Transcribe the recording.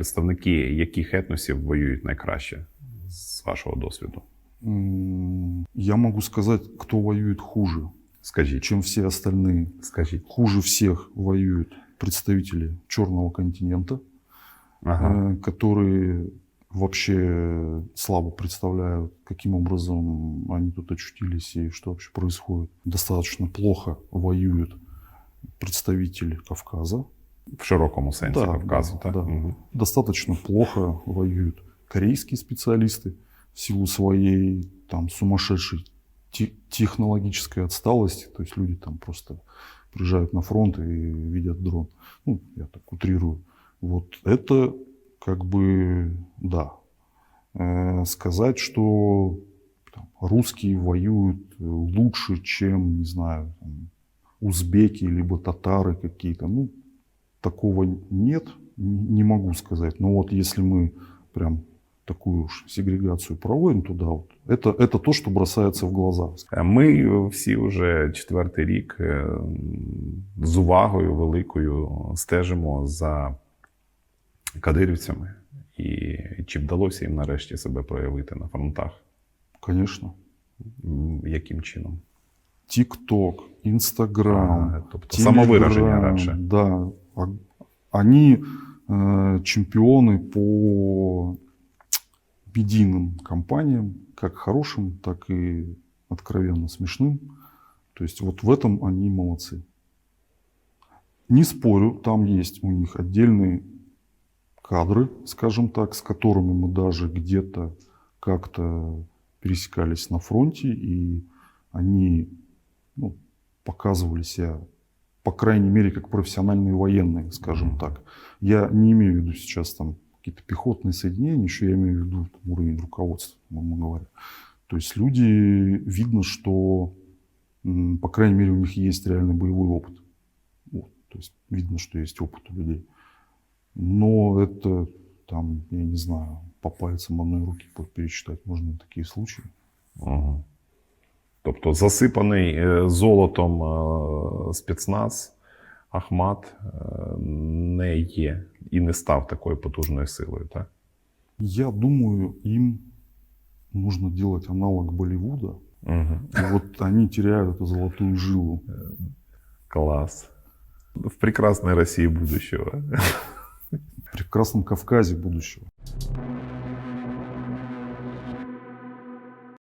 представники яких етносів воюють найкраще з вашого досвіду? М, Я могу сказать, кто воюет хуже, Скажіть, чем все остальные. скажіть. Хуже всех воюют представители Черного континента, Ага. э, которые вообще слабо представляют, каким образом они тут очутились и что вообще происходит. Достаточно плохо воюют представители Кавказа. в широкому сенсі Да, Кавказу, да, так? да. Мгм. Достаточно плохо воюют корейские специалисты в силу своей там сумасшедшей те- технологической отсталости. То есть люди там просто приезжают на фронт и видят дрон. Ну, я так утрирую. Вот это как бы, да. Э, сказать, что там, русские воюют э, лучше, чем, не знаю, там, узбеки, либо татары какие-то. Ну, такого нет, н- не могу сказать. Но вот если мы прям такую уж сегрегацию проводим туда, вот, это, это то, что бросается в глаза. Ми всі вже четвертий рік е, з увагою великою стежимо за кадирівцями. І чи вдалося їм нарешті себе проявити на фронтах? Конечно. М, Яким чином? ТикТок, Инстаграм, А, тобто самовираження Телеграм, радше. Да. А- Они э, чемпионы по медийным компаниям, как хорошим, так и откровенно смешным. То есть вот в этом они молодцы. Не спорю, там есть у них отдельные кадры, скажем так, с которыми мы даже где-то как-то пересекались на фронте, и они ну, показывали себя, по крайней мере, как профессиональные военные, скажем так. Я не имею в виду сейчас там какие-то пехотные соединения, еще я имею в виду там, уровень руководства, грубо говоря. То есть люди, видно, что, по крайней мере, у них есть реальный боевой опыт. Вот, то есть видно, что есть опыт у людей. Но это там, я не знаю, по пальцам одной руки пересчитать можно такие случаи. Угу. Тобто засипаний золотом спецназ Ахмат не є і не став такою потужною силою, так? Я думаю, им нужно делать аналог Болливуда. Угу. И вот они теряют эту золотую жилу. Клас. В прекрасной России будущего. В прекрасном Кавказе будущего.